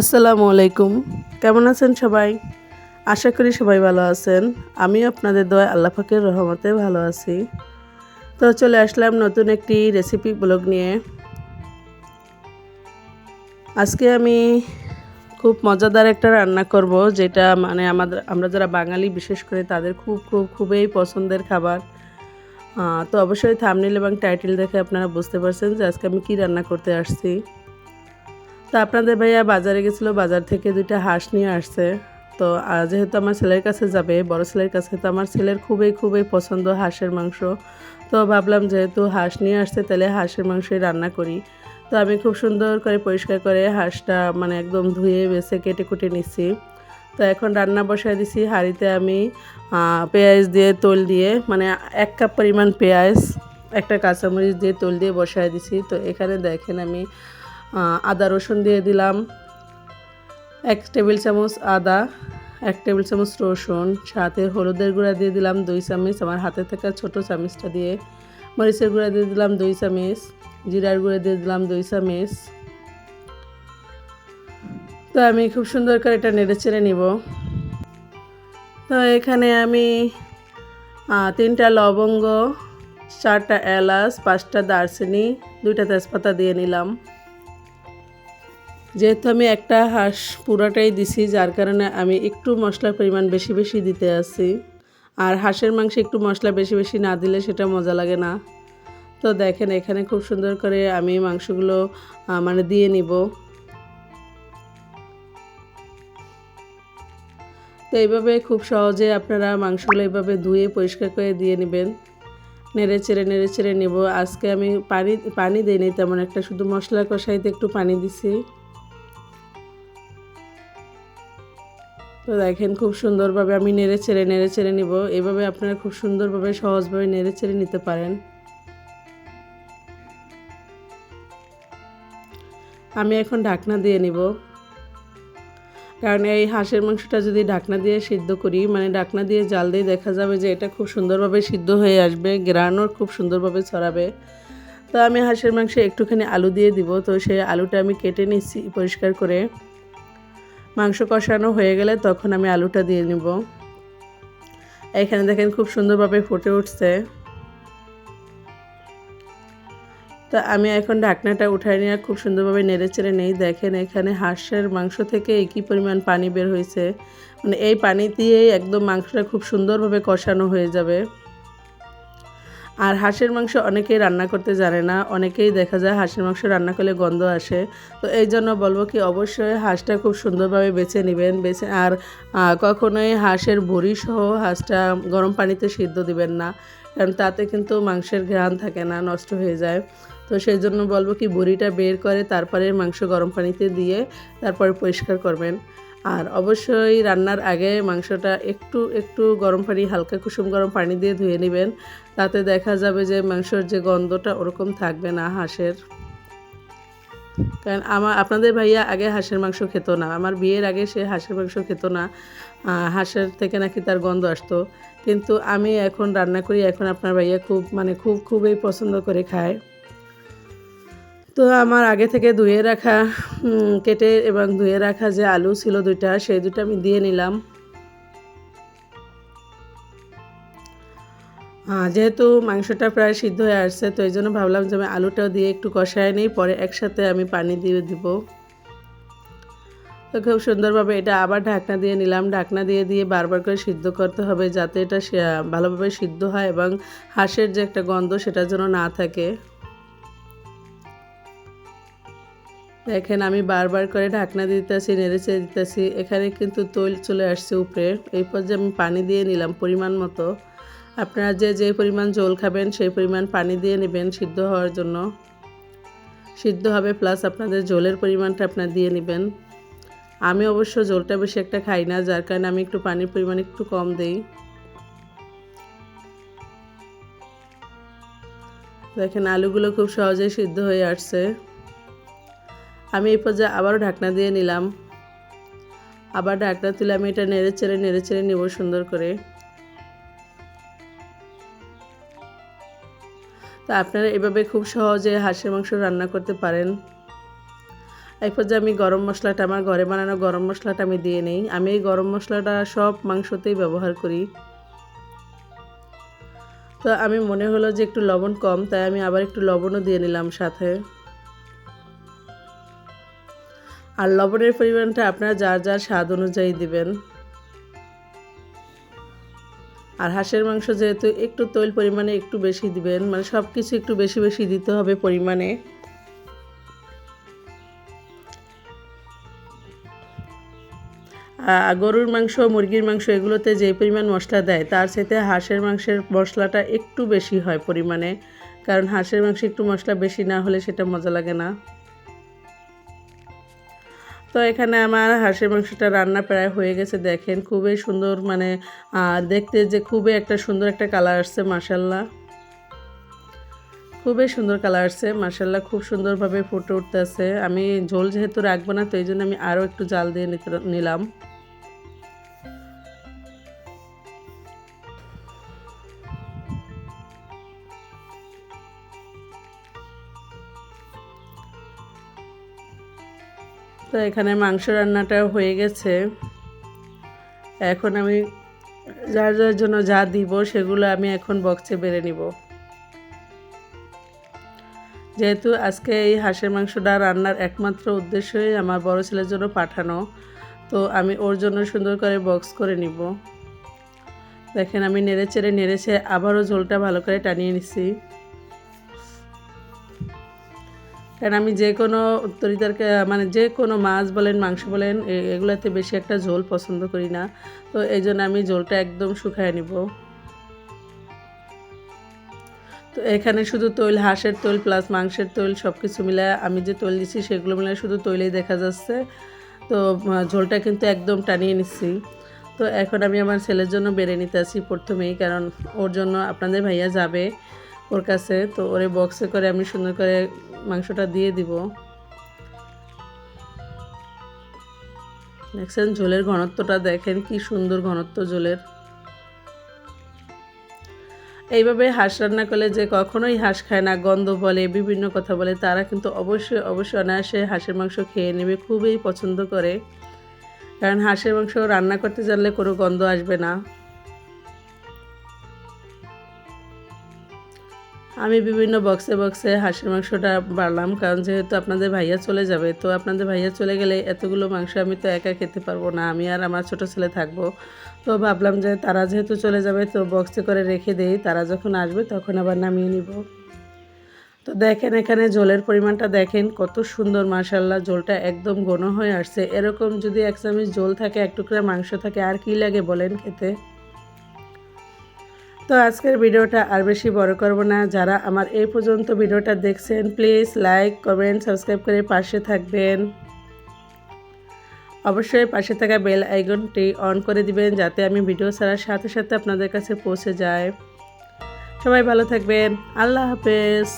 আসসালামু আলাইকুম। কেমন আছেন সবাই? আশা করি সবাই ভালো আছেন। আমি আপনাদের দোয়া আল্লাহ পাকের রহমতে ভালো আছি। তো চলে আসলাম নতুন একটি রেসিপি ব্লগ নিয়ে। আজকে আমি খুব মজাদার একটা রান্না করব, যেটা মানে আমাদের আমরা যারা বাঙালি, বিশেষ করে তাদের খুব খুব খুবই পছন্দের খাবার। তো অবশ্যই থামনিল এবং টাইটেল দেখে আপনারা বুঝতে পারছেন যে আজকে আমি কী রান্না করতে আসছি। তো আপনাদের ভাইয়া বাজারে গেছিল, বাজার থেকে দুইটা হাঁস নিয়ে আসছে। তো যেহেতু আমার ছেলের কাছে যাবে, বড় ছেলের কাছে, তো আমার ছেলের খুবই খুবই পছন্দ হাঁসের মাংস। তো ভাবলাম যেহেতু হাঁস নিয়ে আসছে, তাহলে হাঁসের মাংসই রান্না করি। তো আমি খুব সুন্দর করে পরিষ্কার করে হাঁসটা মানে একদম ধুয়ে, বেছে, কেটে কুটে নিচ্ছি। তো এখন রান্না বসায় দিছি, হাঁড়িতে আমি পেঁয়াজ দিয়ে তোল দিয়ে মানে এক কাপ পরিমাণ পেঁয়াজ, একটা কাঁচামরিচ দিয়ে তোল দিয়ে বসায় দিছি। তো এখানে দেখেন আমি আদা রসুন দিয়ে দিলাম। এক টেবিল চামচ আদা, এক টেবিল চামচ রসুন, সাথে হলুদের গুঁড়া দিয়ে দিলাম দুই চামচ। আমার হাতে থাকা ছোট চামচটা দিয়ে মরিচের গুঁড়া দিয়ে দিলাম দুই চামচ। জিরার গুঁড়া দিয়ে দিলাম দুই চামচ। তো আমি খুব সুন্দর করে এটা নেড়ে চেড়ে নিব। তো এখানে আমি তিনটা লবঙ্গ, চারটা এলাচ, পাঁচটা দারচিনি, দুইটা তেজপাতা দিয়ে নিলাম। যেহেতু আমি একটা হাঁস পুরাটাই দিছি, যার কারণে আমি একটু মশলার পরিমাণ বেশি বেশি দিতে আছি। আর হাঁসের মাংসে একটু মশলা বেশি বেশি না দিলে সেটা মজা লাগে না। তো দেখেন, এখানে খুব সুন্দর করে আমি মাংসগুলো মানে দিয়ে নিব। তো এইভাবে খুব সহজে আপনারা মাংসগুলো এইভাবে ধুয়ে পরিষ্কার করে দিয়ে নেবেন। নেড়ে চেড়ে নেড়ে চেড়ে নেব। আজকে আমি পানি পানি দিইনি, তেমন একটা। শুধু মশলা কষাইতে একটু পানি দিছি। তো দেখেন খুব সুন্দরভাবে আমি নেড়ে চেড়ে নেড়ে চেড়ে নিব। এভাবে আপনারা খুব সুন্দরভাবে, সহজভাবে নেড়ে চেড়ে নিতে পারেন। আমি এখন ঢাকনা দিয়ে নিব। কারণ এই হাঁসের মাংসটা যদি ঢাকনা দিয়ে সিদ্ধ করি মানে ঢাকনা দিয়ে জাল দিয়ে দেখা যাবে যে এটা খুব সুন্দরভাবে সিদ্ধ হয়ে আসবে গ্রানও খুব সুন্দরভাবে ছড়াবে। তো আমি হাঁসের মাংসে একটুখানি আলু দিয়ে দিব। তো সেই আলুটা আমি কেটে নিচ্ছি পরিষ্কার করে। মাংস কষানো হয়ে গেলে তখন আমি আলুটা দিয়ে নিব। এখানে দেখেন খুব সুন্দরভাবে ফুটে উঠছে। তা আমি এখন ঢাকনাটা উঠাই নিয়ে খুব সুন্দরভাবে নেড়ে চেড়ে নেই। দেখেন এখানে হাঁসের মাংস থেকে একই পরিমাণ পানি বের হয়েছে। মানে এই পানি দিয়েই একদম মাংসটা খুব সুন্দরভাবে কষানো হয়ে যাবে। আর হাঁসের মাংস অনেকেই রান্না করতে জানে না, অনেকেই দেখা যায় হাঁসের মাংস রান্না করলে গন্ধ আসে। তো এই জন্য বলব কি, অবশ্যই হাঁসটা খুব সুন্দরভাবে বেছে নেবেন, বেছে, আর কখনোই হাঁসের ভুঁড়ি সহ হাঁসটা গরম পানিতে সিদ্ধ দিবেন না, কারণ তাতে কিন্তু মাংসের ঘ্রাণ থাকে না, নষ্ট হয়ে যায়। তো সেই জন্য বলব কি, বড়িটা বের করে তারপরে মাংস গরম পানিতে দিয়ে তারপরে পরিষ্কার করবেন। আর অবশ্যই রান্নার আগে মাংসটা একটু একটু গরম পানি, হালকা কুসুম গরম পানি দিয়ে ধুয়ে নেবেন। তাতে দেখা যাবে যে মাংসর যে গন্ধটা ওরকম থাকবে না হাঁসের। কারণ আমার আপনাদের ভাইয়া আগে হাঁসের মাংস খেত না। আমার বিয়ের আগে সে হাঁসের মাংস খেত না। হাঁসের থেকে নাকি তার গন্ধ আসতো। কিন্তু আমি এখন রান্না করি, এখন আপনার ভাইয়া খুব মানে খুব, খুবই পছন্দ করে খায়। তো আমার আগে থেকে ধুয়ে রাখা কেটে এবং ধুয়ে রাখা যে আলু ছিল দুইটা, সেই দুটো আমি দিয়ে নিলাম। যেহেতু মাংসটা প্রায় সিদ্ধ হয়ে আসছে, তো এই জন্য ভাবলাম যে আমি আলুটাও দিয়ে একটু কষায় নিই, পরে একসাথে আমি পানি দিয়ে দিব। তো খুব সুন্দরভাবে এটা আবার ঢাকনা দিয়ে নিলাম। ঢাকনা দিয়ে দিয়ে বারবার করে সিদ্ধ করতে হবে যাতে এটা ভালোভাবে সিদ্ধ হয় এবং হাঁসের যে একটা গন্ধ সেটা যেন না থাকে। দেখেন, আমি বারবার করে ঢাকনা দিতেছি নেড়েচে দিতেছি। এখানে কিন্তু তৈল চলে আসছে উপরে। এই পর্যায়ে আমি পানি দিয়ে নিলাম পরিমাণ মতো। আপনারা যে যে পরিমাণ জল খাবেন, সেই পরিমাণ পানি দিয়ে নেবেন সিদ্ধ হওয়ার জন্য। সিদ্ধ হবে প্লাস আপনাদের জলের পরিমাণটা আপনার দিয়ে নেবেন। আমি অবশ্য জলটা বেশি একটা খাই না, যার কারণে আমি একটু পানির পরিমাণ একটু কম দিই। দেখেন, আলুগুলো খুব সহজেই সিদ্ধ হয়ে আসছে। আমি এই পর্যায়ে আবারও ঢাকনা দিয়ে নিলাম। আবার ঢাকনা তুলে আমি এটা নেড়ে চেড়ে নেড়ে চেড়ে নেব সুন্দর করে। তো আপনারা এভাবে খুব সহজে হাঁসের মাংস রান্না করতে পারেন। এক পর্যায়ে আমি গরম মশলাটা, আমার ঘরে বানানো গরম মশলাটা আমি দিয়ে নিই। আমি এই গরম মশলাটা সব মাংসতেই ব্যবহার করি। তো আমি মনে হলো যে একটু লবণ কম, তাই আমি আবার একটু লবণও দিয়ে নিলাম সাথে। আর লবণের পরিমাণটা আপনারা যার যার স্বাদ অনুযায়ী দিবেন। আর হাঁসের মাংস যেহেতু একটু তৈল পরিমাণে একটু বেশি দিবেন মানে সব কিছু একটু বেশি বেশি দিতে হবে পরিমাণে। গরুর মাংস, মুরগির মাংস এগুলোতে যে পরিমাণ মশলা দেয়, তার সাথে হাঁসের মাংসের মশলাটা একটু বেশি হয় পরিমাণে। কারণ হাঁসের মাংস একটু মশলা বেশি না হলে সেটা মজা লাগে না। তো এখানে আমার হাঁসের মাংসটা রান্না প্রায় হয়ে গেছে, দেখেন। খুবই সুন্দর মানে দেখতে যে খুবই একটা সুন্দর একটা কালার আসছে মাসাল্লাহ খুবই সুন্দর কালার আসছে মাসাল্লাহ খুব সুন্দরভাবে ফুটে উঠতেছে। আমি ঝোল যেহেতু রাখব না, তো এই জন্য আমি আরও একটু জাল দিয়ে নিলাম। তো এখানে মাংস রান্নাটা হয়ে গেছে। এখন আমি যার যার জন্য যা দিব সেগুলো আমি এখন বক্সে বেড়ে নিব। যেহেতু আজকে এই হাঁসের মাংসটা রান্নার একমাত্র উদ্দেশ্যই আমার বড় ছেলের জন্য পাঠানো, তো আমি ওর জন্য সুন্দর করে বক্স করে নিব। দেখেন আমি নেড়ে চেড়ে নেড়েছে আবারও ঝোলটা ভালো করে টানিয়ে নিছি কারণ আমি যে কোনো তরিতারকে মানে যে কোনো মাছ বলেন, মাংস বলেন এগুলোতে বেশি একটা ঝোল পছন্দ করি না। তো এই জন্য আমি ঝোলটা একদম শুকায় নিব। তো এখানে শুধু তৈল, হাঁসের তৈল প্লাস মাংসের তৈল সব কিছু মিলে আমি যে তৈল দিচ্ছি সেগুলো মিলে শুধু তৈলেই দেখা যাচ্ছে। তো ঝোলটা কিন্তু একদম টানিয়ে নিচ্ছি তো এখন আমি আমার ছেলের জন্য বেড়ে নিতে আসি প্রথমেই, কারণ ওর জন্য আপনাদের ভাইয়া যাবে। ওর কাছে, তো ওরে বক্সে করে আমি সুন্দর করে মাংসটা দিয়ে দিব। দেখছেন, ঝোলের ঘনত্বটা দেখেন, কি সুন্দর ঘনত্ব ঝোলের। এইভাবে হাঁস রান্না করলে যে কখনোই হাঁস খায় না, গন্ধ বলে, বিভিন্ন কথা বলে, তারা কিন্তু অবশ্যই অবশ্যই অনায়াসে হাঁসের মাংস খেয়ে নেবে, খুবই পছন্দ করে। কারণ হাঁসের মাংস রান্না করতে জানলে কোনো গন্ধ আসবে না। আমি বিভিন্ন বক্সে বক্সে হাঁসের মাংসটা বাড়লাম, কারণ যেহেতু আপনাদের ভাইয়া চলে যাবে, তো আপনাদের ভাইয়া চলে গেলে এতগুলো মাংস আমি তো একা খেতে পারব না, আমি আর আমার ছোট ছেলে থাকব। তো ভাবলাম যে তারা যেহেতু চলে যাবে, তো বক্সে করে রেখে দেই, তারা যখন আসবে তখন আবার নামিয়ে নিব। তো দেখেন এখানে জলের পরিমাণটা দেখেন, কত সুন্দর মাশাল্লাহ জলটা একদম ঘন হয়ে আসছে। এরকম যদি এক চামচ জল থাকে, এক টুকরা মাংস থাকে, আর কি লাগে বলেন খেতে? তো আজকের ভিডিওটা আর বেশি বড় করব না। যারা আমার এই পর্যন্ত ভিডিওটা দেখছেন প্লিজ লাইক কমেন্ট সাবস্ক্রাইব করে পাশে থাকবেন। অবশ্যই পাশে থাকা বেল আইকনটি অন করে দিবেন, যাতে আমি ভিডিও ছাড়ার সাথে সাথে আপনাদের কাছে পৌঁছে যায়। সবাই ভালো থাকবেন। আল্লাহ হাফেজ।